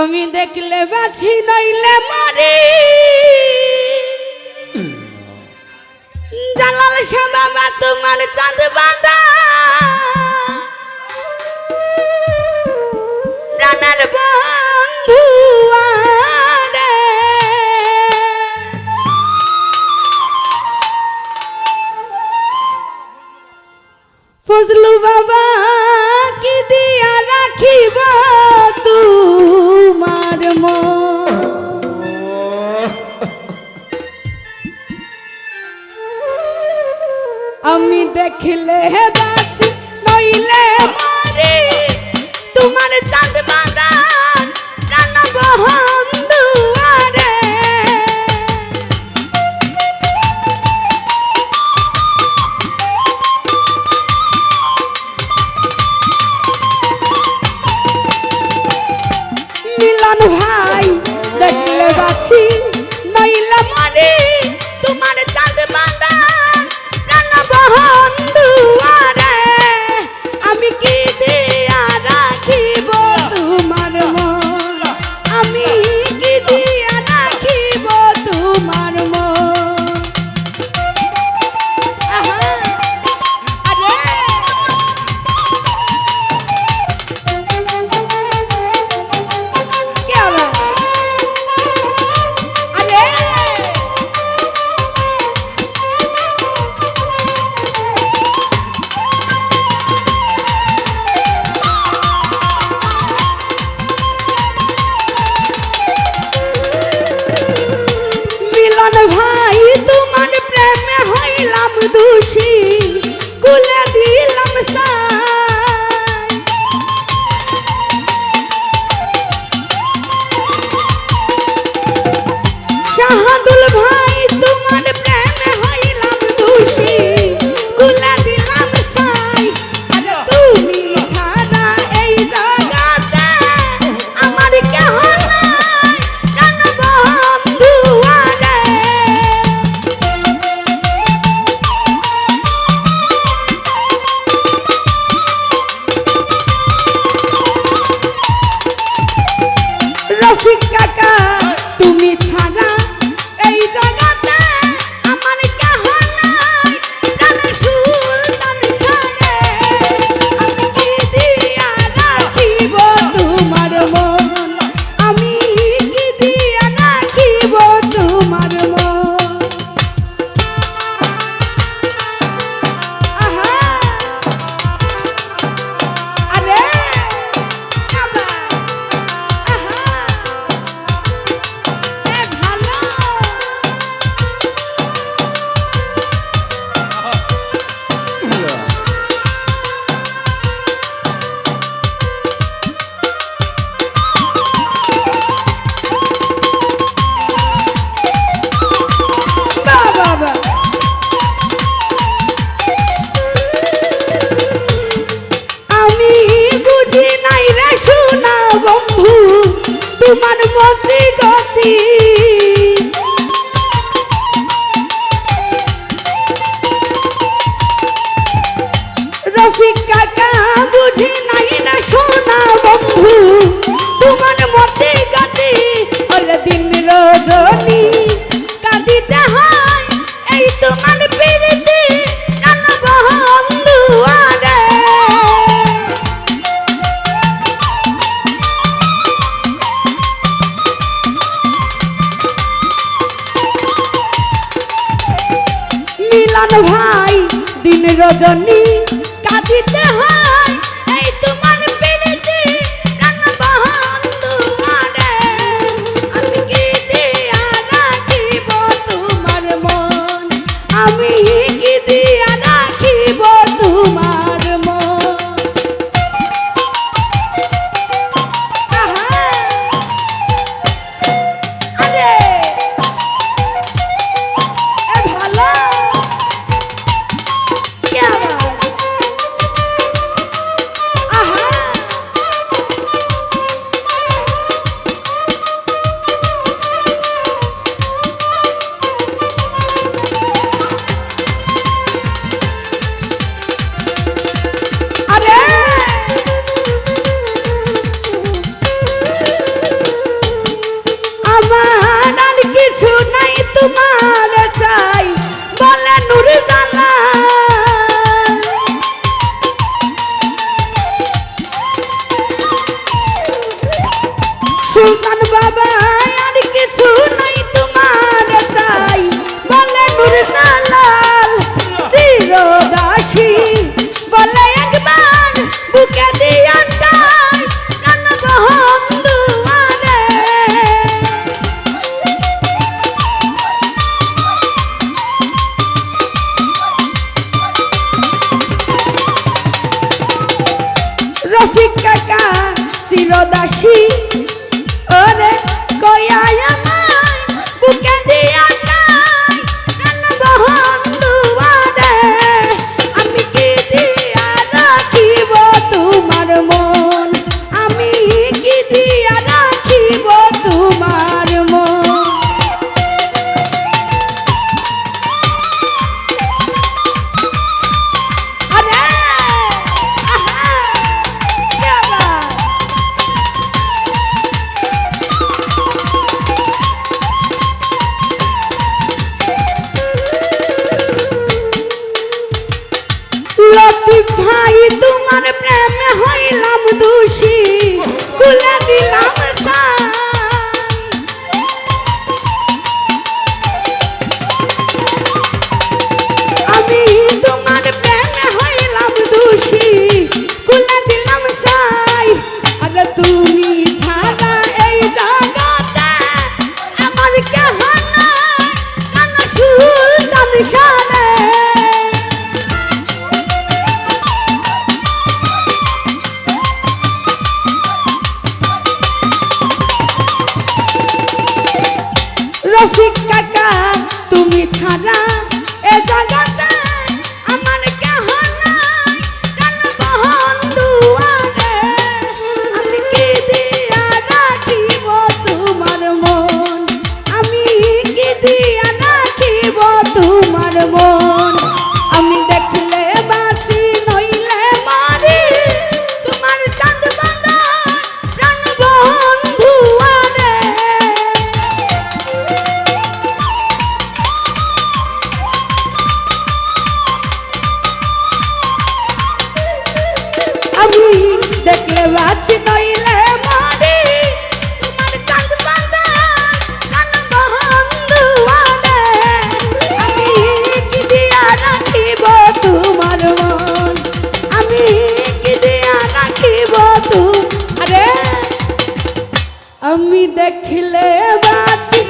আমি দেখলে বাছি নইলে মারি। জালাল শ্যামা তোমার চাঁদ বাঁধা রফিক কাকা। রজনী কাঁদিতে হয়। চিরদাসী করি দেখলে বাঁচি নইলে মরি তোমার চাঁদ বাঁধা কান বন্ধু আমি কি দিয়া রাখিব তোমার মন আমি কি দিয়া রাখিব তু আরে আমি দেখলে বাঁচি